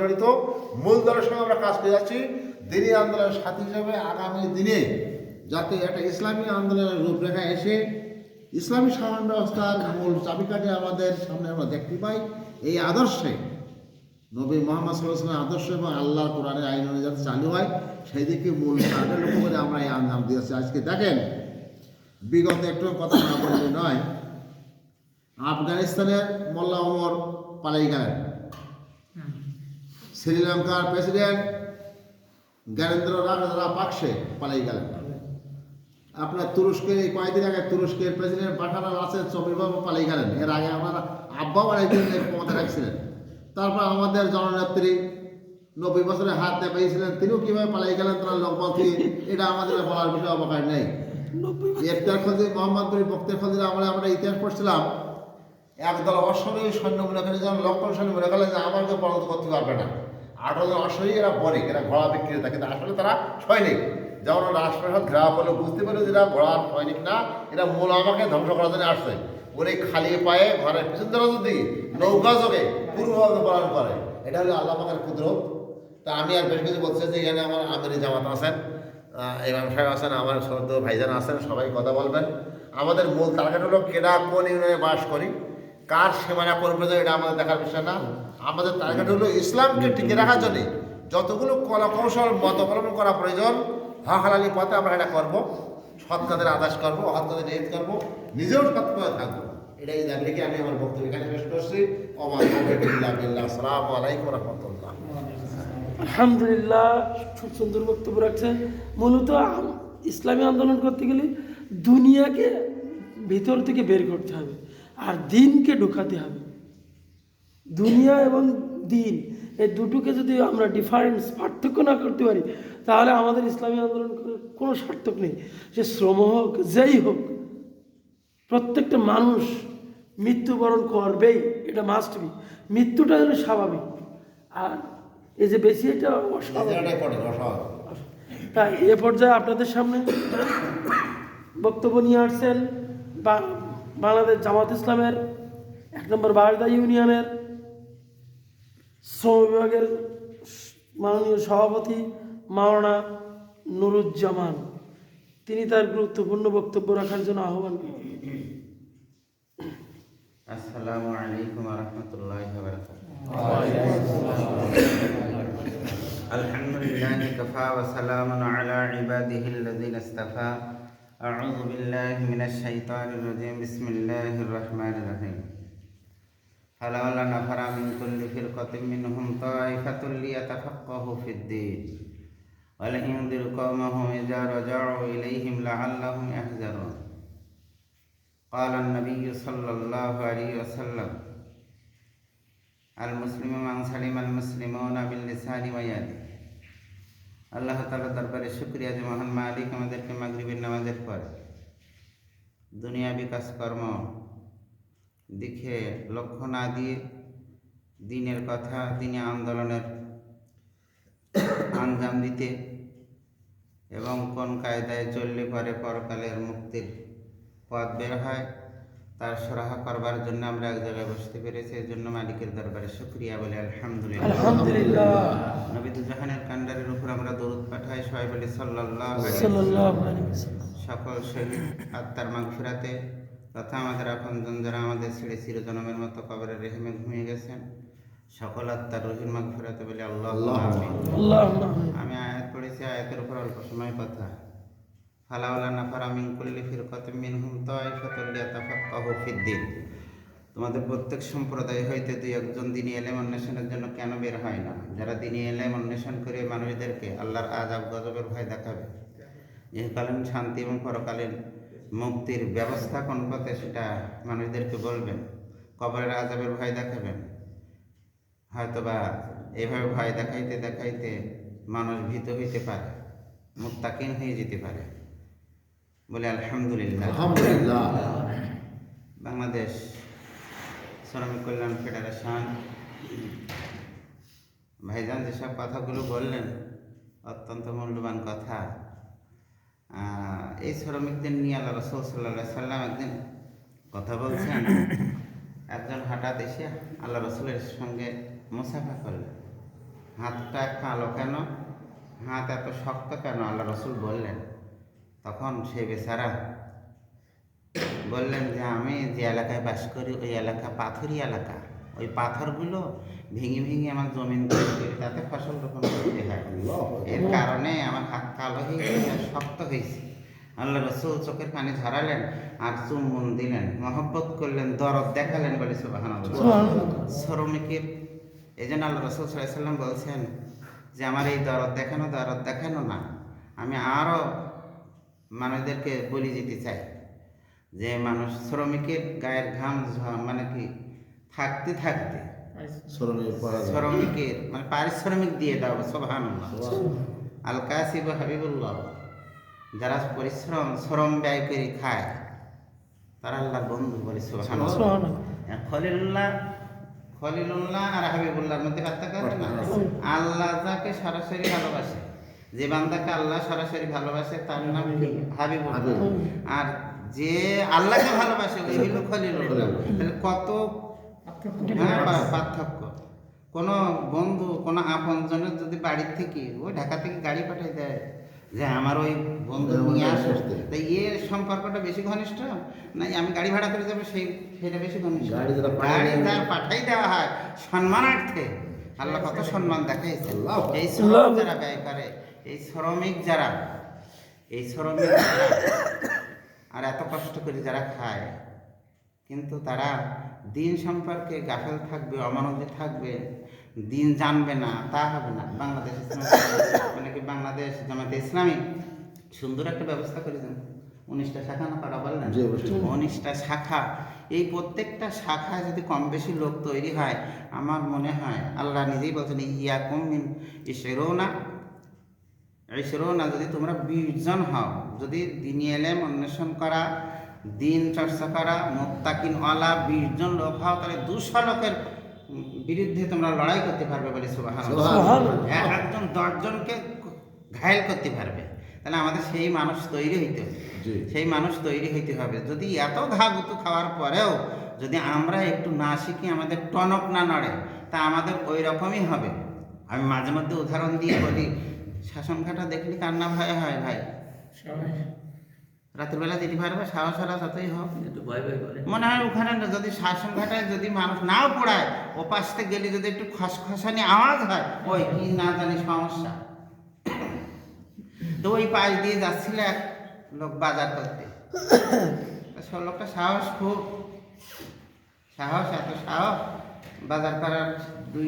জড়িত মূল দলের সঙ্গে আমরা কাজ করে যাচ্ছি। দিনী আন্দোলনের সাথী হিসাবে আগামী দিনে যাতে একটা ইসলামী আন্দোলনের রূপরেখা এসে ইসলামী শাসন ব্যবস্থার মূল চাবিকাঠি আমাদের সামনে আমরা দেখতে পাই, এই আদর্শে নবী মোহাম্মদ সাল্লাহ আদর্শ এবং আল্লাহ কোরআনের আইন অনুযায়ী চালু হয়, সেই দিকে মূল টার্গেট লক্ষ্য করে আমরা এই আঞ্জাম দিয়েছি আজকে দেখেন, বিগত একটু কথা না বললে নয়, আফগানিস্তানের মোল্লা ওমর পালাই গেলেন। শ্রীলঙ্কার প্রেসিডেন্ট জ্ঞানেন্দ্র রাপাকসে পালাই গেলেন। আপনার তুরস্কের এই কয়েকদিন আগে তুরস্কের প্রেসিডেন্ট বাশার আল আসাদ পালিয়ে গেলেন। এর আগে আমার আব্বাও একদিন এই ক্ষমতা রাখছিলেন। তারপর আমাদের জননেত্রী নব্বই বছরের হাত পেয়েছিলেন। তিনিও কীভাবে পালিয়ে গেলেন তারা লোকবল থেকে এটা আমাদের বলার বিষয় অবকাশ নেই। ইফতার খদির মোহাম্মদ বক্তের খদির আমরা আমরা ইতিহাস পড়ছিলাম। একদল অশ্বরী সৈন্য মনে করেন যেমন লক্ষণ সৈন্য মনে করলেন যে আমাকে পরাজিত করতে পারবে না। আঠারো জন অশ্বরী এরা বণিক এরা ঘোড়া বিক্রেতা কিন্তু আসলে তারা সৈনিক। যেমন রাজপ্রাসাদ ঘেরাও করলে বুঝতে পারে যে এরা ঘোড়ার সৈনিক না, এরা মূল আমাকে ধ্বংস করার জন্য আসছে। ওরে খালি পায়ে ঘরের পিছন দ্বারা যদি নৌকা যোগে পূর্বভাবে পালন করে। এটা হলো আল্লাহ পাকের কুদরত। তা আমি আর বেশ কিছু বলছি যে এখানে আমার আমিরি জামাত আছেন ইমাম সাহেব আছেন, আমার সদ্য ভাইজান আছেন, সবাই কথা বলবেন। আমাদের মূল টার্গেট হলো কেনা, কোন ইউনিয়নে বাস করি। কার সীমানা কোন পর্যন্ত এটা আমাদের দেখার বিষয় না? আমাদের টার্গেট হলো ইসলামকে টিকে রাখার জন্য যতগুলো কলা কৌশল মত অবলম্বন করা প্রয়োজন হক হালালি পথে আমরা এটা করব, সৎ কাদের আদাস করব, অসৎ কাদের করব, নিজেও সৎ থাকব। এটাই জানলে কি আমি আমার বক্তব্য এখানে শেষ করছি। আসসালামু আলাইকুম রহমতুল্লাহ। আলহামদুলিল্লাহ, খুব সুন্দর বক্তব্য রাখছেন। মূলত ইসলামী আন্দোলন করতে গেলে দুনিয়াকে ভিতর থেকে বের করতে হবে। আর দিনকে ঢুকাতে হবে। দুনিয়া এবং দিন এই দুটোকে যদি আমরা ডিফারেন্স পার্থক্য না করতে পারি তাহলে আমাদের ইসলামী আন্দোলন কোনো সার্থক নেই। সে শ্রম হোক যেই হোক প্রত্যেকটা মানুষ মৃত্যুবরণ করবেই এটা মাস্ট বি মৃত্যুটা যেন স্বাভাবিক। আর এই যে বেশি এটা অস্বাভাবিক। তাই এ পর্যায়ে আপনাদের সামনে বক্তব্য নিয়ে আসছেন বা- বাংলাদেশ জামাত ইসলামের এক নম্বর বারদা ইউনিয়নের শ্রম বিভাগের মাননীয় সভাপতি মাওনা নুরুজ্জামান। তিনি তার গুরুত্বপূর্ণ বক্তব্য রাখার জন্য আহ্বান আসসালামু আলাইকুম রহমতুল্লাহ আলহামদুলিল্লাহ কফা ওয়া সালামুন আলা ইসতাফা। أعوذ بالله من الشيطان الرجيم. بسم الله الرحمن الرحيم. فلولا نفر من كل فرقة منهم طائفة ليتفقهوا في الدين. ولينذر قومهم إذا رجعوا إليهم لعلهم يحذرون. قال النبي صلى الله عليه وسلم المسلم من سلم المسلمون باللسان ويده আল্লাহ তালা দরবারে শুক্রিয়া যে মহান মালিক আমাদেরকে মাগরিবের নামাজের পর দুনিয়াবি কাজকর্ম দিকে লক্ষ্য না দিয়ে দিনের কথা, দিনে আন্দোলনের আঞ্জাম দিতে এবং কোন কায়দায় চললে পরে পরকালের মুক্তির পথ বের হয়, তার সরাহা করবার জন্য আমরা এক জায়গায় বসতে পেরেছি। এর জন্য মালিকের দরবারে শুক্রিয়া বলে আলহামদুলিল্লাহ আলহামদুলিল্লাহ নবীদ জাহানের কান্ডারের উপর আমরা দরুদ পাঠাই সবাই বলি ওয়াসাল্লাম। সকল শহীদ আত্মার মাগফিরাতে তথা আমাদের আপনজন যারা আমাদের ছেড়ে চিরজনমের মতো কবরের রেহেমে ঘুমিয়ে গেছেন সকল আত্মার রহির মাগফিরাতে বলি আল্লাহ আমি আয়াত পড়েছি আয়াতের উপর অল্প সময় কথা। ফালাউলা নাফারা মিন কুল্লি ফিরকাতিন মিনহুম তাইফাতুল লিয়াতাফাক্কাহু ফিদ্দিন তোমাদের প্রত্যেক সম্প্রদায় হইতে দুই একজন দিনী এলেম অন্বেষণের জন্য কেন বের হয় না? যারা দিনী এলেম অন্বেষণ করে মানুষদেরকে আল্লাহর আজাব গজবের ভয় দেখাবে। ইহকালীন শান্তি এবং পরকালীন মুক্তির ব্যবস্থা কোন পথে সেটা মানুষদেরকে বলবেন। কবরের আজাবের ভয় দেখাবেন। হয়তোবা এইভাবে ভয় দেখাইতে দেখাইতে মানুষ ভীত হইতে পারে মুত্তাকিন হয়ে যেতে পারে। বলে আলহামদুলিল্লাহ। আলহামদুলিল্লাহ। বাংলাদেশ শ্রমিক কল্যাণ ফেডারেশন। ভাইজান, যেসব কথাগুলো বললেন, অত্যন্ত মূল্যবান কথা। এই শ্রমিকদের নিয়ে আল্লাহ রসুল সাল্লাহ সাল্লাম একদিন কথা বলছেন। একজন হঠাৎ এসে আল্লাহ রসুলের সঙ্গে মুসাফা করলেন। হাতটা কালো কেন? হাত এত শক্ত কেন? আল্লাহ রসুল বললেন, তখন সে বেচারা বললেন যে আমি যে এলাকায় বাস করি ওই এলাকা পাথরি এলাকা। ওই পাথরগুলো ভেঙে ভেঙে আমার জমিন তাতে ফসল রোপণ করতে হয়। এর কারণে আমার হাত কালো হয়ে গেছে শক্ত হয়েছে। আল্লাহ রসুল চোখের পানি ঝরালেন আর চুম্বন দিলেন। মহব্বত করলেন দরদ দেখালেন বলে সুবাহান শ্রমিকের এই জন্য আল্লাহ রসুল সাল্লাম বলছেন যে আমার এই দরদ দেখানো দরদ দেখানো না। আমি আরও মানুষদেরকে বলি যেতে চাই। যে মানুষ শ্রমিকের গায়ের ঘাম মানে কি থাকতে থাকতে। শ্রমিকের মানে পারিশ্রমিক দিয়ে দাও সোভান আল কাসিব হাবিবুল্লাহ যারা পরিশ্রম শ্রম ব্যয় করে খায় তারা আল্লাহর বন্ধু বলে সোভান সুবহানাল্লাহ। খলিলুল্লাহ খলিলুল্লাহ আর হাবিবুল্লাহর মধ্যে পার্থক্য আছে না? আল্লাহ যাকে সরাসরি ভালোবাসে যে বান্দাকে আল্লাহ সরাসরি ভালোবাসে তার নাম হাবিবুল্লাহ। আর যে আল্লাহকে ভালোবাসে ওই হইল খলিলুল্লাহ তাহলে কত হ্যাঁ, পার্থক্য? কোনো বন্ধু কোনো আপনজনের যদি বাড়ির থেকে ওই ঢাকা থেকে গাড়ি পাঠিয়ে দেয় যে আমার ওই বন্ধু যেমন নিয়ে আসো আসতে। তাই এর সম্পর্কটা বেশি ঘনিষ্ঠ? না আমি গাড়ি ভাড়া করে যাব সেই সেটা বেশি ঘনিষ্ঠ। গাড়ি যার পাঠাই দেওয়া হয় সম্মানার্থে। আল্লাহ কত সম্মান দেখাইছে। এই শ্রম যারা ব্যয় করে এই শ্রমিক যারা এই শ্রমিক যারা আর এত কষ্ট করে যারা খায় কিন্তু তারা দিন সম্পর্কে গাফেল থাকবে অমানবিক থাকবে দিন জানবে না তা হবে না। বাংলাদেশ মানে কি বাংলাদেশ জামাতে ইসলামী? সুন্দর একটা ব্যবস্থা করে করেছেন উনিশটা শাখা না পারা বললেন? উনিশটা শাখা। এই প্রত্যেকটা শাখায় যদি কম বেশি লোক তৈরি হয় আমার মনে হয় আল্লাহ নিজেই বলছেন ইয়া কম ইসেরোনা ইসেরোনা যদি তোমরা বিশ জন হও যদি দিনী এলেম অন্বেষণ করা দিন চর্চা করা মোত্তাকিন ওয়ালা বিশ জন লোক হও তাহলে দুশো লোকের বিরুদ্ধে তোমরা লড়াই করতে পারবে বলে একজন দশজনকে ঘায়েল করতে পারবে। তাহলে আমাদের সেই মানুষ তৈরি হইতে হবে। সেই মানুষ তৈরি হইতে হবে। যদি এত ঘা গুতু খাওয়ার পরেও যদি আমরা একটু না শিখি আমাদের টনক না নড়ে তা আমাদের ওই রকমই হবে। আমি মাঝে মধ্যে উদাহরণ দিয়ে বলি শাসনঘাটা দেখলে কান্না ভয় হয় ভাই? রাতের বেলা যেতে পারবে সাহস হারা যতই হোক। মনে হয় ওখানে যদি শাসন ঘাটায় যদি মানুষ নাও পড়ায় ও পাশতে গেলে যদি একটু খসখসানি আওয়াজ হয় ওই কি না জানি সমস্যা। তো ওই পাশ দিয়ে যাচ্ছিল এক লোক বাজার করতে। সব লোকটা সাহস খুব। সাহস এত সাহস। বাজার করার